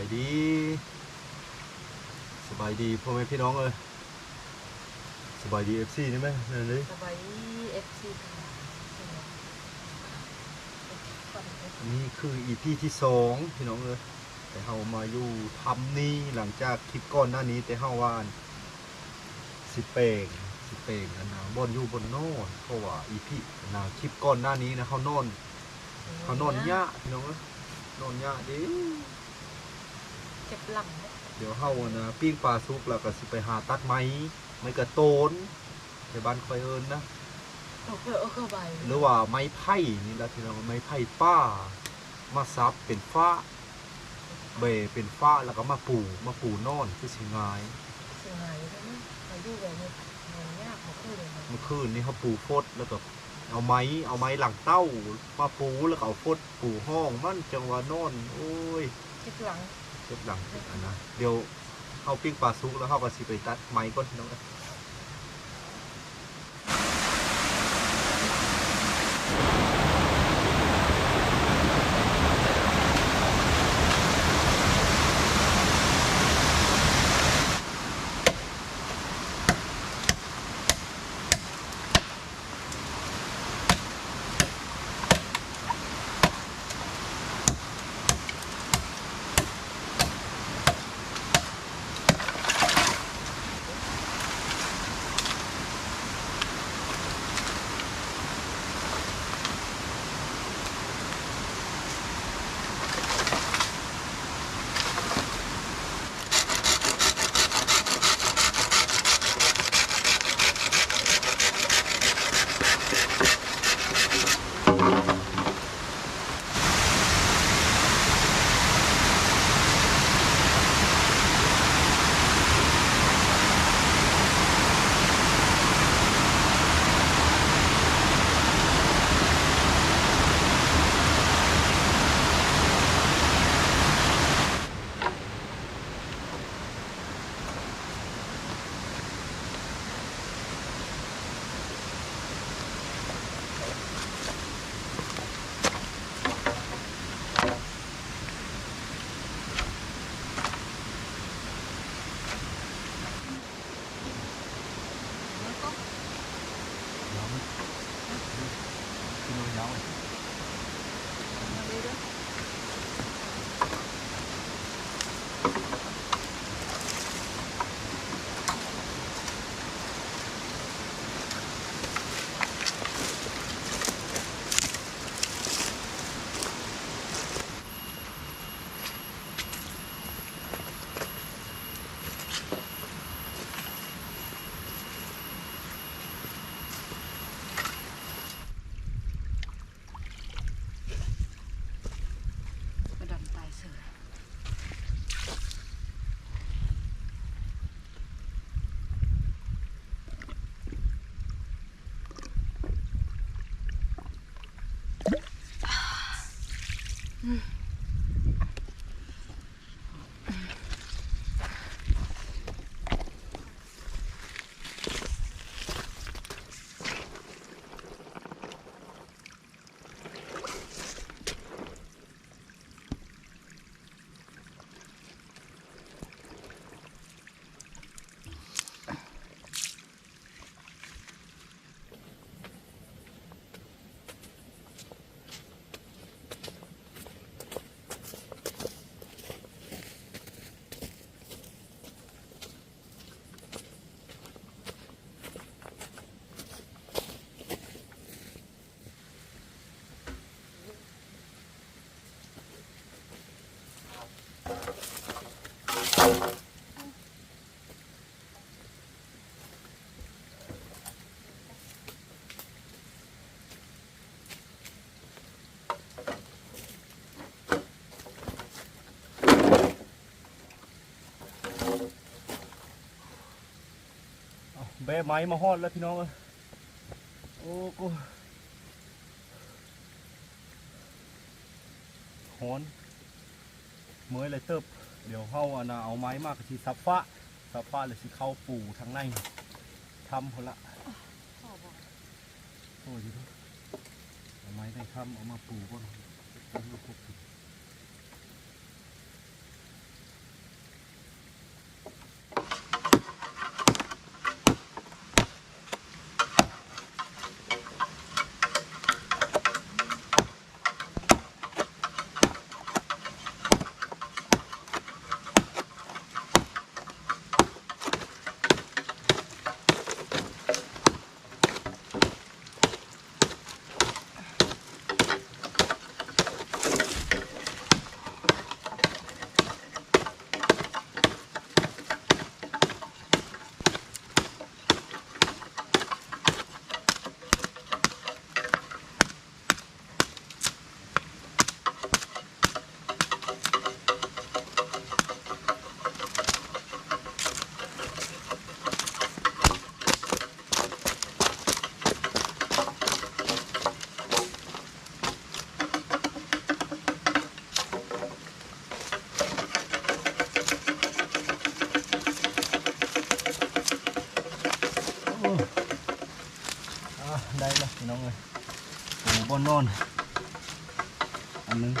ายดี สบายดีพ่อแม่พี่น้องเอ้ยสบายดีเอฟซีนี่ไหมนั่นเลยสบายเอฟซีนี่คืออีพีที่สองพี่น้องเอ้ยแต่เฮามาอยู่ทำนี่หลังจากคลิปก่อนหน้านี้ แต่เฮาว่าสิเปงสิเปงอันนะบนอยู่บนโน่นเพราะว่าอีพีนะคลิปก่อนหน้านี้นะเขานอนเขานอนยะพี่น้องเอ้ยนอนยะดิ เจ็บหลังเดี๋ยวเฮานะปิ้งปลาซุกแล้วก็สิไปหาตัดไม้ไม้กระโตนในบ้านคอยเอิญนะโอ้โหโอ้โหใบหรือว่าไม้ไผ่นี่แหละที่เราไม้ไผ่ป้า มาซับเป็นฟ้าเบเป็นฟ้าแล้วก็มาปูมาปูนอนคือสิงายเสียงไหนนะมาอยู่แบบนี้มันยากเขาคือเลยนะเมื่อคืนนี้เขาปูฟดแล้วก็เอาไม้เอาไม้หลังเต้ามาปูแล้วก็เอาฟดปูห้องมันจังหวะนอนโอ้ยเจ็บหลัง เจ็บหลังเจ็บอันนะเดี๋ยวเข้าปิ้งปลาซุกแล้วเข้าก็สิไปตัดไม้ก้นน้อง แบไม้มาฮอดแล้วพี่น้องเอ้ยโอ้กูหอนเมื่อยเลยเติบ เดี๋ยวเฮาอะนะเอาไม้มากกับทีซับฟ้าซับฟ้าเลยสิเข้าปูทางในทำพนละพ่อบอกโอ้ยดูเอาไม้ได้ทำเอามาปูก่อนเอามาป พี่น้องเลยโอ้บอนนอน อันนึง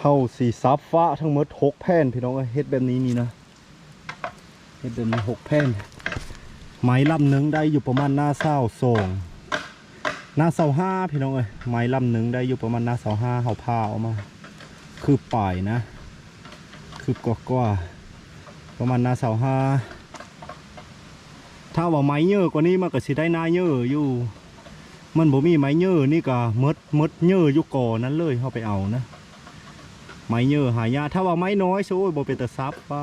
เฮาสีซับฟ้าทั้งหมดหกแผ่นพี่น้องเอ้ยเฮ็ดแบบนี้นี่นะเฮ็ดแบบนี้หกแผ่นไม้ลำหนึ่งได้อยู่ประมาณหน้าเศร้าสองหน้าเศร้าห้าพี่น้องเอ้ยไม้ลำหนึ่งได้อยู่ประมาณหน้าเศร้าห้าเฮาพาออกมา คือป่ายนะ คือกว่ากว่าๆประมาณนาเศร้าห้าถ้าว่าไม้เยอะกว่านี้มันก็สิได้นาเยอะอยู่มันบ่มีไม้เยอะนี่ก็มดมดเยอะอยู่ก่อนั้นเลยเฮาไปเอานะ ไม้เยอะหายากถ้าว่าไม้น้อยโซ่บ่เป็นตะซับฟ้า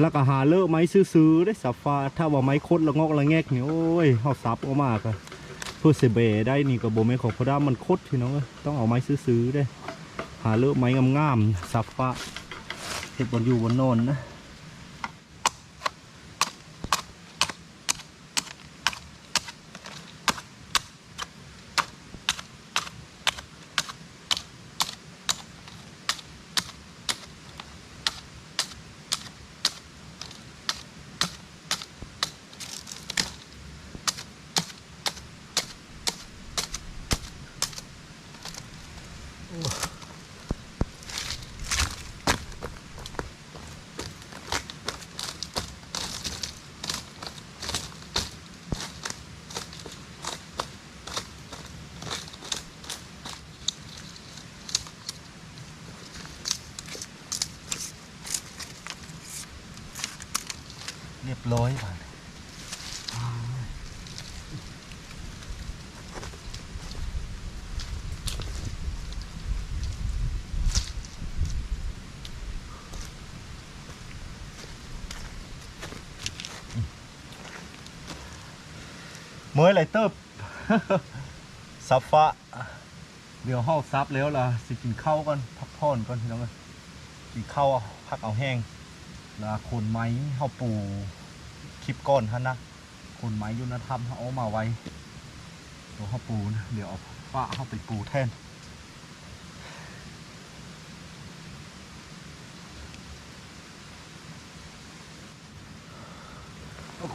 แล้วก็หาเลอะไม้ซื้อๆได้สับฟ้าถ้าว่าไม้คดละงอกละแงกนี่โอ้ยเฮาซับออกมาก็เพื่อเสเบได้นี่ก็บ่แม่นของพระดามันคดพี่น้องต้องเอาไม้ซื้อๆได้ หาเลือกไม้งามๆสับฟ้าเห็ดบนอยู่บนโนนนะ เมื่อไรเติบซับฟ้าเดี๋ยวห้าซับแล้วล่ะสิกินข้าวก่อนพักผ่อนก่อนพี่น้องกินข้าวพักเอาแห้งแล้วขนไม้เฮาปูคลิปก้อนท่านนะขนไม้ยุนธรรมเฮาเอามาไว้เดี๋ยวเฮาปูนะเดี๋ยวเอาฝ้าเฮาไปปูแทนโอ้โ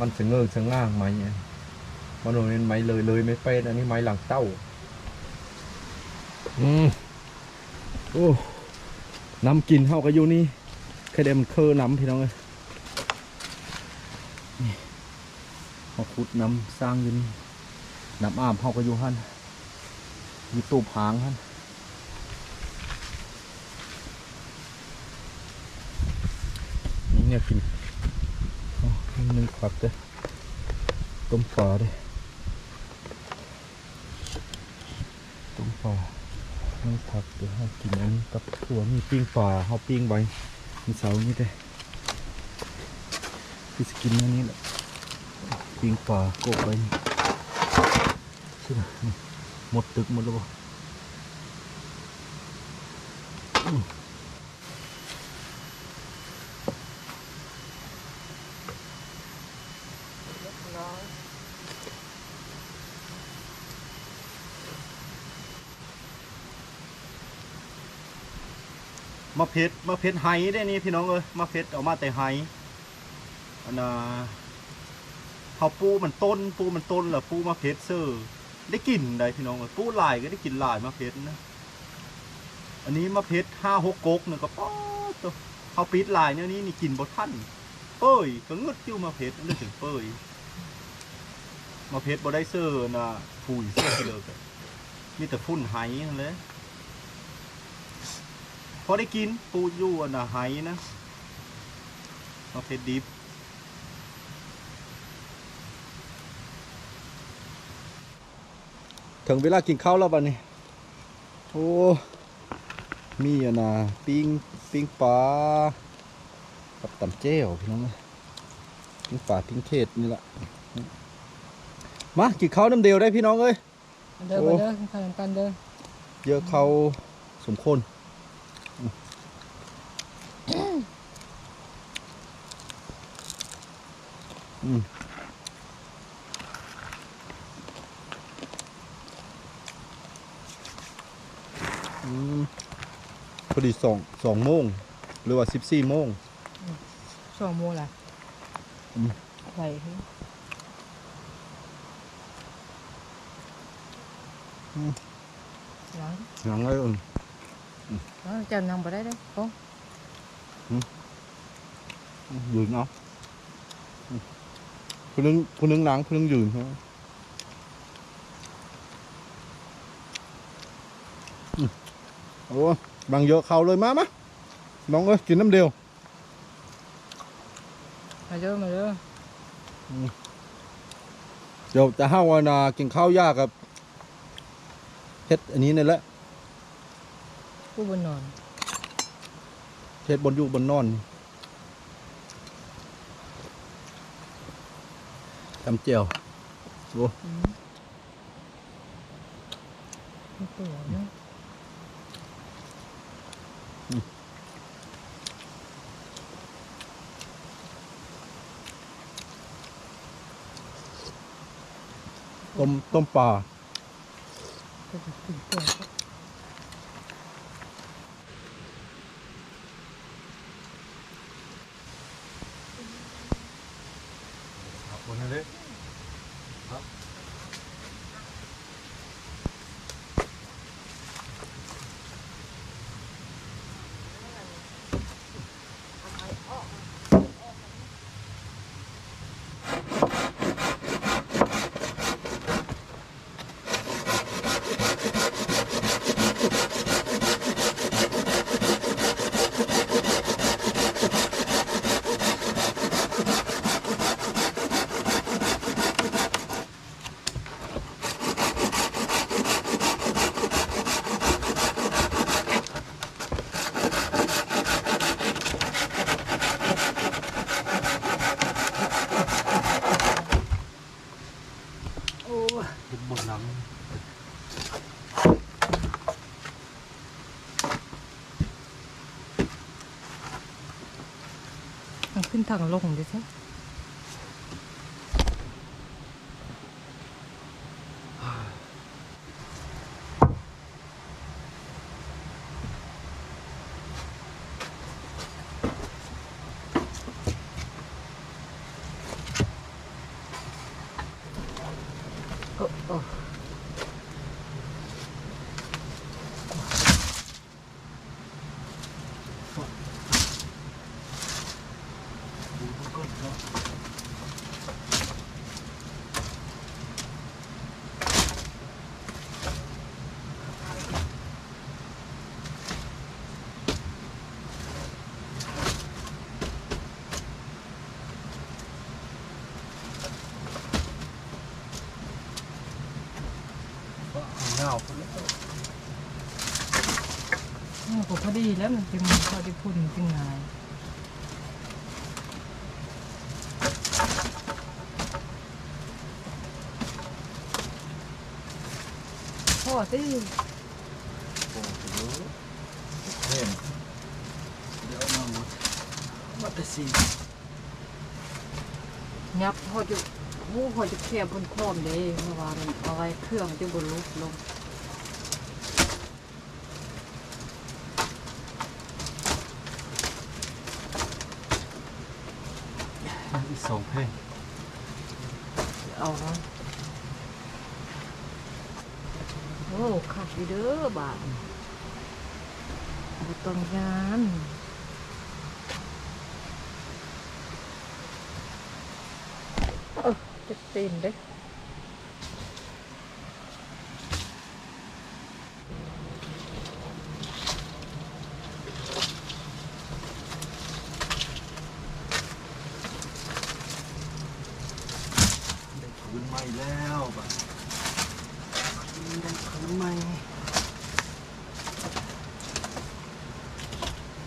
เป็นโง่คนทำนี่ไปนาลีเฮ็ดผู้เดียเอ้ยจำเซลเขาสิคนไม้อันนี้เอาไว้แล้วเอาฟ้ามาปูแทนมันจะเงิงจะง่างไม้เนี่ยมันโดนเป็นไม้เลยเลยไม่เป็นอันนี้ไม้หลังเต้า อืมโอ้น้ำกินเท่ากับอยู่นี่แค่เดมเคอน้ำพี่น้องเลยนี่เขาขุดน้ำสร้างยู่นี่น้ำอาบเท่ากับอยู่หันอยู่ตูบหางหันนี่เนี่ยกิน นึ่งผักเด้อต้มฝาเด้อต้มฝาไม่งผักเดี๋ยวให้กินอันนี้กับตัวมีปิ้งปลาเขาปิ้งไว้มีเสาอย่างนี้ได้ที่สกินอันนี้แหละปิ้งปลาโกะไว้ใช่ไหมนี่หมดตึกหมดแล้วบ่อืม เรียบร้อย มะเพ็ดมะเพ็ดไฮได้นี่พี่น้องเอ้ยมะเพ็ดออกมาแต่ไฮอันน่ะเขาปูมันต้นปูมันต้นแล้วปูมะเพ็ดเซอร์ได้กลิ่นได้พี่น้องเอ้ยปูหลายก็ได้กลิ่นหลายมะเพ็ดนะอันนี้มะเพ็ดห้าหกกกหนึ่งก็ป๊อตัวเขาปิดลายเนี่ยนี่นี่กลิ่นบดท่านเป้ยก็งดจิ้วมะเพ็ดนึกถึงเป้ยมาเพชรบ่ได้เสื้อน่ะฝุ่ยเสื้อที่เลิกอะมีแต่ฝุ่นไหนั่นเลย อได้กินปูอยู่อันน่ะไหนะมาเพชรดิบถึงเวลากินข้าวแล้วบัดนี้ โอ้ มีอะนะปิ้งปิ้งปลากับตำเจ้วพี่น้องเอ้ยปิ้งปลาปิ้งเทศนี่แหละมากินข้าวน้ำเดียวได้พี่น้องเอ้ยเดินโอ้มาเด้อทานกันเด้อเยอะเขาสมควรอืมอืม พอดีสองสองโมงหรือว่าสิบสี่โมงสองโมงละอืมไหวเฮ้ยอืมหลังยังไงเออหลังจำนำไปได้เด้อโอ้ยืนเอาอืม ผู้หนึงผู้หนึงนั่งผู้หนึงยืนใช่ไหมอืมโอ้บางเยอะเข้าเลยมามาน้องเอ้ยกินน้ำเดียว มาเด้อมาเด้อเดี๋ยวจะห้าวันนากินข้าวยากกับเฮ็ดอันนี้นี่แหละผู้บนนอนเฮ็ดบนอยู่บนนอน ทำเจียวโอ้ อืมไม่ตัวเนาะ ต้มต้มปลา ก็จะกินตัว คนนั้นเลย ค อ้ยเป็นบนน้มันขึ้นทางลงดิใช่ โอ้โอ้ำเงาพุ่นแล้ว โหพอ ดีแล้วมันจึงพอดีพุ่นจึงง่ายพอสิโอ้โหเห็นเดี๋ยวมาหมดมาแต่สียับพอจะหูพอจะเคียบบนโคมเด้เมื่อวานมันเอาไว้เครื่องจะบนลุกลง สองแพ่งเอาครับโอ้ขับดีเด้อบาทบุตองงานเออจะตีนเด้ คืนใหม่แล้วบัดได้คืนใหม่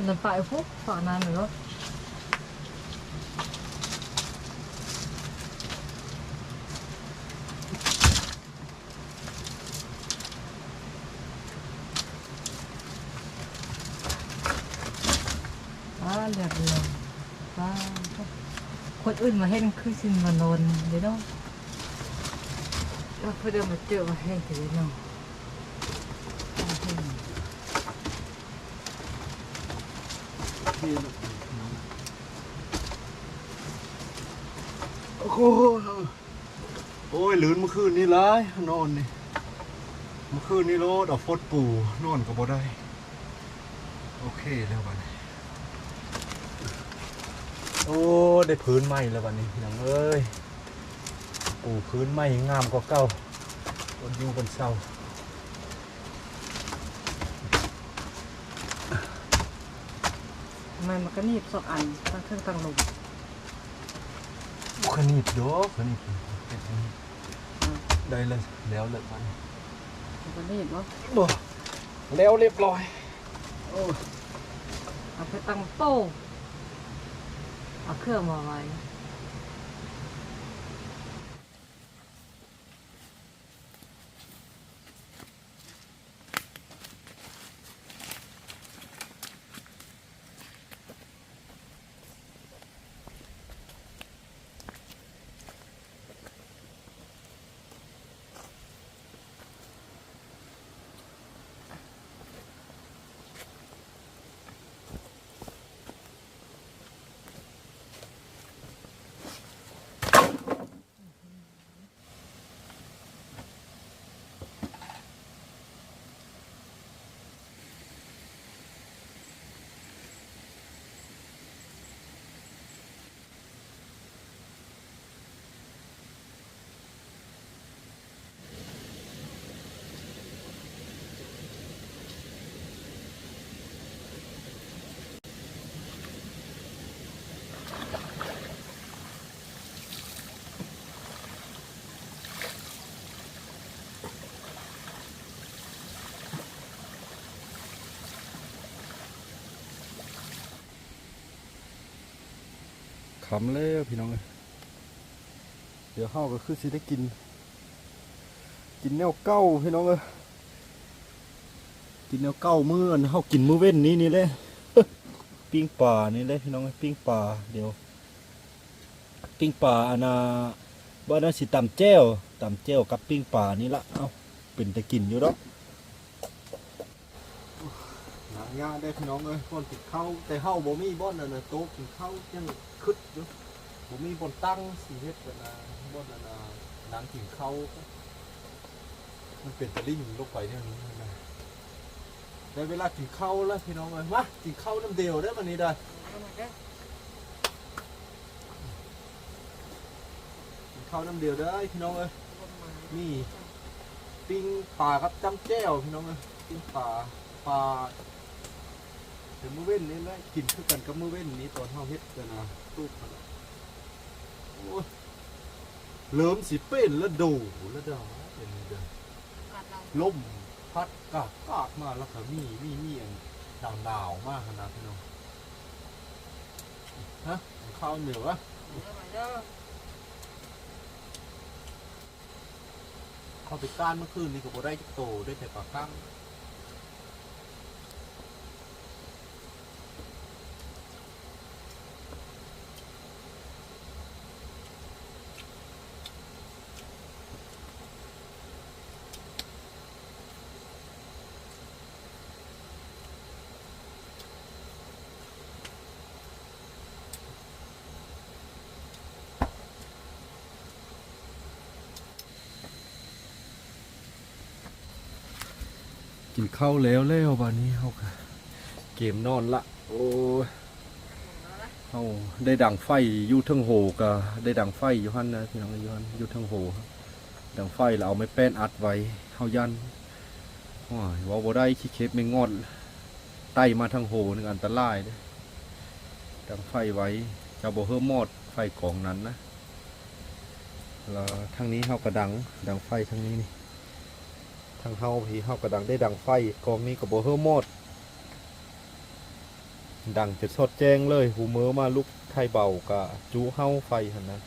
นั่นไปพวกฝากนานหรือว่าว้าเรียบเรียง ว้าคนอื่นมาเห็นคือสิมาเพื่อนมาเจอมาเห็นเลยเนาะมาเห็นนี่ลูกโอ้โหโอ้ยลืนเมื่อคืนนี้ร้ายนอนนี่เมื่อคืนนี้รถเอาฟดปูนอนก็บ่ได้ โอเคแล้วบัดนี้โอ้ ได้พื้นใหม่แล้วบัดนี้พี่น้องเอ้ย ปูพื้นใหม่งามกว่าเก่าบนอยู่บนเสาทำไมมันก็หนีบสองอันตั้งเครื่องตั้งลมขนิบดอกขนิบเป็นอันนี้ได้เลยแล้วเลยบัดนี้มันก็หนีบเนาะบ่แล้วเรียบร้อยโอ้เอาไปตั้งโต๊ะเอาเครื่องมาไว้ ขำแล้วพี่น้องเอ้ยเดี๋ยวเฮาก็คือสิได้กิน กินแนวเก้าพี่น้องเอ้ยกินแนวเก้ามื้อนเฮากินมื้อเว้นนี้นี่แหละปิ้งปลานี่แหละพี่น้องเอ้ยปิ้งปลาเดี๋ยว ปิ้งปลาอันน่ะบ่น่าสิตำแจ่วตำแจ่วกับปิ้งปลานี่ละเอาเป็นแต่กินอยู่ดอก หนังาได้พี่น้องเอ้ยก่อนกินข้าแต่เฮาบ่มีบ่อนนั่นน่ะโต๊ะกินข้าวยังคึดอยู่บ่มีบ่อนตั้งสิเฮ็ดกันนะบ่อนนั่นน่ะนังกินข้าวมันเป็นตะลิ่งลงไปเท่านี้นะได้เวลากินข้าวแล้วพี่น้องเอ้ยมากินข้าวน้ำเดียวได้อวันนี้ได้กินข้าวน้ำเดียวได้พี่น้องเอ้ยนี่ปิ้งปลาครับจำแจ้วพี่น้องเอ้ยปิ้งปลาปลา เมื้อเว้นนี่แหละกินคือกันกับมื้อเว้นนี้ตอนเฮาเฮ็ดกันนะตู้กันโอ้ยเริ่มสิเป็นแล้วโดแล้วดาเป็นเด้อลมพัดกากกากมาแล้วก็มีมีมีอันหนาวหนาวมากขนาดพี่น้องฮะข้าวเหนียวอะเขาไปก้านเมื่อคืนนี่ก็บ่ได้จักโตได้แต่ปากั้ง กินข้าวแล้วแล้ววันนี้เฮาก็เกมนอนละ โอ้ยเฮาได้ดังไฟอยู่เทิงโหก็ได้ดังไฟอยู่หั่นนะพี่น้องอยู่หั่นอยู่เทิงโหดังไฟแล้วเอาไม้แป้นอัดไว้เฮายันโอ้ยเว่าบ่ได้ขี้เข็บไม่งอดไต่มาทางโหนึงอันตรายเด้ดังไฟไว้จะบ่เฮิ่มมอดไฟกองนั้นนะแล้วทางนี้เฮากระดังดังไฟทางนี้นี่ ทางเฮาพี่เฮากระดังได้ดังไฟกองนี้ก็บ่เฮอหมดดังจะสดแจ้งเลย หูมือมาลุกไทยเบากะจูเฮาไฟหันนะ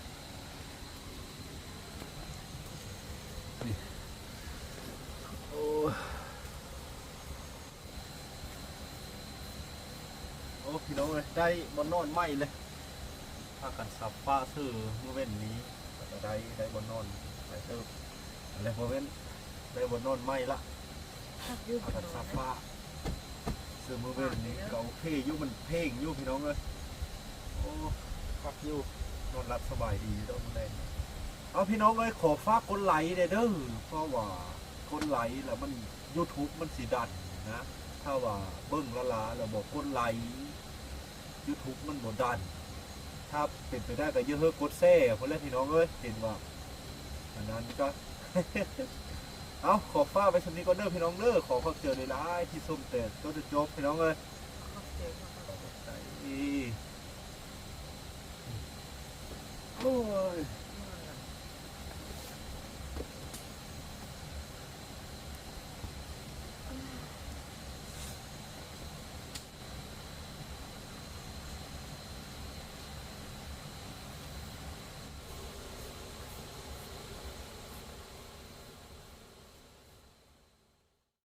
โอ้พี่น้องเลยได้บนนอนไหมเลยถ้ากันสับฟ้าซื้อเมื่อเว้นนี้ก็จะได้ได้บนนอนไปเติมอะไรเมื่อเว้น ได้บนนอนไหมละทักอยู่ถ้ากันสับฟ้าซื้อเมื่อเว้นนี้ก็โอเคอยู่มันเพ่งอยู่พี่น้องเลยโอ้ฟักอยู่นอนรับสบายดีอยู่เด้อมันแรงเอาพี่น้องเลยขอฝากกดไลค์เด้อเด้อเพราะว่ากดไลค์แล้วมัน YouTube มันสีดันนะถ้าว่าเบิ้งละลาแล้วบอกกดไลค์ YouTube มันบ่ดัน ถ้าเป็นไปได้ก็เยอะเฮ้กดแซ่เพื่อนพี่น้องเอ้ยเห็นว่าอันนั้นก็ เอาขอฟ้ากไปชมนี้ก็เด้อพี่น้องเด้อขอขอบเจอเลยร้ายที่ส้มเต่ก็จะจบพี่น้องเลยโอ้ย